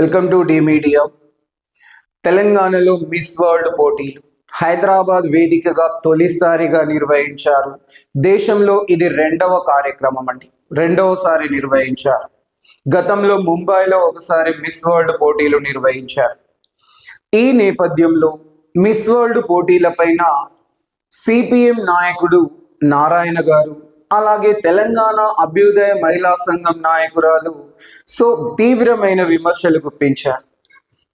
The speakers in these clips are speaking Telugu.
వెల్కమ్ టు డి మీడియా తెలంగాణలో మిస్ వరల్డ్ పోటీలు. హైదరాబాద్ వేదికగా తొలిసారిగా నిర్వహించారు. దేశంలో ఇది రెండవ కార్యక్రమం అండి. రెండవసారి నిర్వహించారు. గతంలో ముంబైలో ఒకసారి మిస్ వరల్డ్ పోటీలు నిర్వహించారు. ఈ నేపథ్యంలో మిస్ వరల్డ్ పోటీలపైన సిపిఎం నాయకుడు నారాయణ గారు అలాగే తెలంగాణ అభ్యుదయ మహిళా సంఘం నాయకురాలు సో తీవ్రమైన విమర్శలు గుప్పించారు.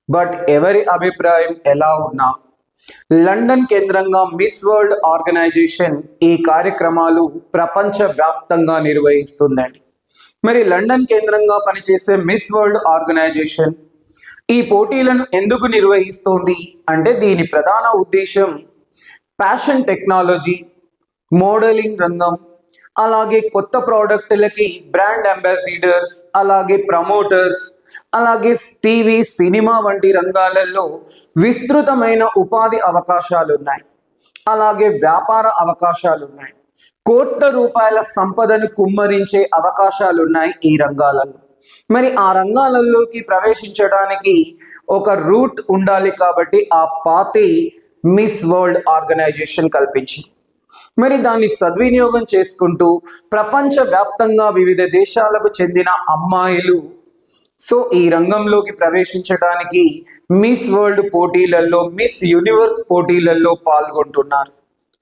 బట్ ఎవరి అభిప్రాయం ఎలా ఉన్నా లండన్ కేంద్రంగా మిస్ వరల్డ్ ఆర్గనైజేషన్ ఈ కార్యక్రమాలు ప్రపంచ వ్యాప్తంగా నిర్వహిస్తుందండి. మరి లండన్ కేంద్రంగా పనిచేసే మిస్ వరల్డ్ ఆర్గనైజేషన్ ఈ పోటీలను ఎందుకు నిర్వహిస్తోంది అంటే దీని ప్రధాన ఉద్దేశం ఫ్యాషన్ టెక్నాలజీ మోడలింగ్ రంగం అలాగే కొత్త ప్రోడక్ట్లకి బ్రాండ్ అంబాసిడర్స్ అలాగే ప్రమోటర్స్ అలాగే టీవీ సినిమా వంటి రంగాలలో విస్తృతమైన ఉపాధి అవకాశాలు ఉన్నాయి అలాగే వ్యాపార అవకాశాలు ఉన్నాయి కోట్ల రూపాయల సంపదను కుమ్మరించే అవకాశాలు ఉన్నాయి ఈ రంగాలలో. మరి ఆ రంగాలలోకి ప్రవేశించడానికి ఒక రూట్ ఉండాలి కాబట్టి ఆ పార్టీ మిస్ వరల్డ్ ఆర్గనైజేషన్ కల్పించింది. మరి దాన్ని సద్వినియోగం చేసుకుంటూ ప్రపంచవ్యాప్తంగా వివిధ దేశాలకు చెందిన అమ్మాయిలు. సో ఈ రంగంలోకి ప్రవేశించడానికి మిస్ వరల్డ్ పోటీలలో మిస్ యూనివర్స్ పోటీలలో పాల్గొంటున్నారు.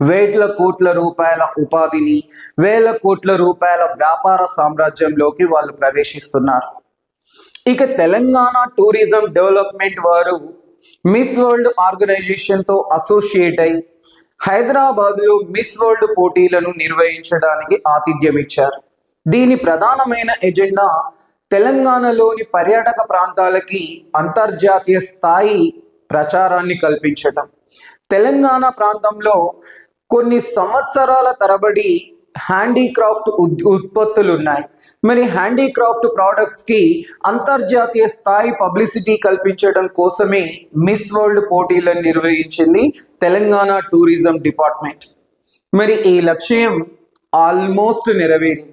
వేల కోట్ల రూపాయల ఉపాధిని వేల కోట్ల రూపాయల వ్యాపార సామ్రాజ్యంలోకి వాళ్ళు ప్రవేశిస్తున్నారు. ఇక తెలంగాణ టూరిజం డెవలప్మెంట్ వారు మిస్ వరల్డ్ ఆర్గనైజేషన్తో అసోసియేట్ అయి హైదరాబాద్లో మిస్ వరల్డ్ పోటీలను నిర్వహించడానికి ఆతిథ్యం ఇచ్చారు. దీని ప్రధానమైన ఎజెండా తెలంగాణలోని పర్యాటక ప్రాంతాలకి అంతర్జాతీయ స్థాయి ప్రచారాన్ని కల్పించటం. తెలంగాణ ప్రాంతంలో కొన్ని సంవత్సరాల తరబడి హ్యాండీక్రాఫ్ట్ ఉద్- ఉత్పత్తులు ఉన్నాయి మరి హ్యాండీక్రాఫ్ట్ ప్రోడక్ట్స్కి అంతర్జాతీయ స్థాయి పబ్లిసిటీ కల్పించడం కోసమే మిస్ వరల్డ్ పోటీలను నిర్వహించింది తెలంగాణ టూరిజం డిపార్ట్మెంట్ మరి ఈ లక్ష్యం ఆల్మోస్ట్ నెరవేరింది.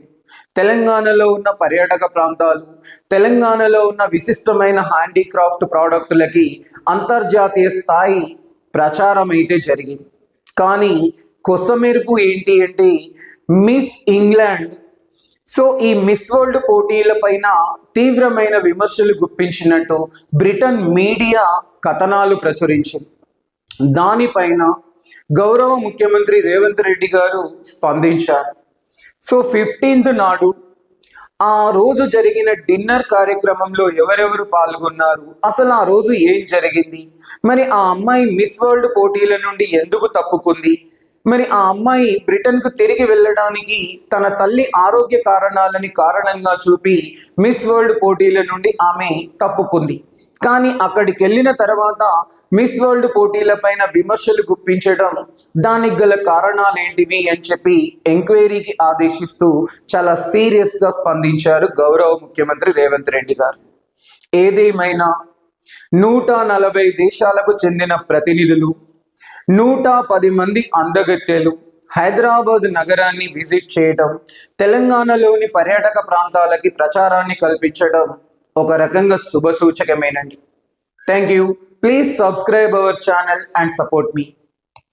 తెలంగాణలో ఉన్న పర్యాటక ప్రాంతాలు తెలంగాణలో ఉన్న విశిష్టమైన హ్యాండీక్రాఫ్ట్ ప్రోడక్టులకి అంతర్జాతీయ స్థాయి ప్రచారం అయితే జరిగింది. కానీ కొసమెరుపు ఏంటి అంటే మిస్ ఇంగ్లాండ్. సో ఈ మిస్ వరల్డ్ పోటీల పైన తీవ్రమైన విమర్శలు గుప్పించినట్టు బ్రిటన్ మీడియా కథనాలు ప్రచురించింది. దానిపైన గౌరవ ముఖ్యమంత్రి రేవంత్ రెడ్డి గారు స్పందించారు. సో ఫిఫ్టీన్త్ నాడు ఆ రోజు జరిగిన డిన్నర్ కార్యక్రమంలో ఎవరెవరు పాల్గొన్నారు? అసలు ఆ రోజు ఏం జరిగింది? మరి ఆ అమ్మాయి మిస్ వరల్డ్ పోటీల నుండి ఎందుకు తప్పుకుంది? మరి ఆ అమ్మాయి బ్రిటన్కు తిరిగి వెళ్ళడానికి తన తల్లి ఆరోగ్య కారణాలని కారణంగా చూపి మిస్ వరల్డ్ పోటీల నుండి ఆమె తప్పుకుంది. కానీ అక్కడికి వెళ్ళిన తర్వాత మిస్ వరల్డ్ పోటీల పైన విమర్శలు గుప్పించడం దానికి గల కారణాలు ఏంటివి అని చెప్పి ఎంక్వైరీకి ఆదేశిస్తూ చాలా సీరియస్గా స్పందించారు గౌరవ ముఖ్యమంత్రి రేవంత్ రెడ్డి గారు. ఏదేమైనా నూట నలభై దేశాలకు చెందిన ప్రతినిధులు నూట పది మంది అందగత్తెలు హైదరాబాద్ నగరాన్ని విజిట్ చేయడం తెలంగాణలోని పర్యాటక ప్రాంతాలకి ప్రచారాన్ని కల్పించడం ఒక రకంగా శుభ సూచకమేనండి thank you please subscribe our channel and support me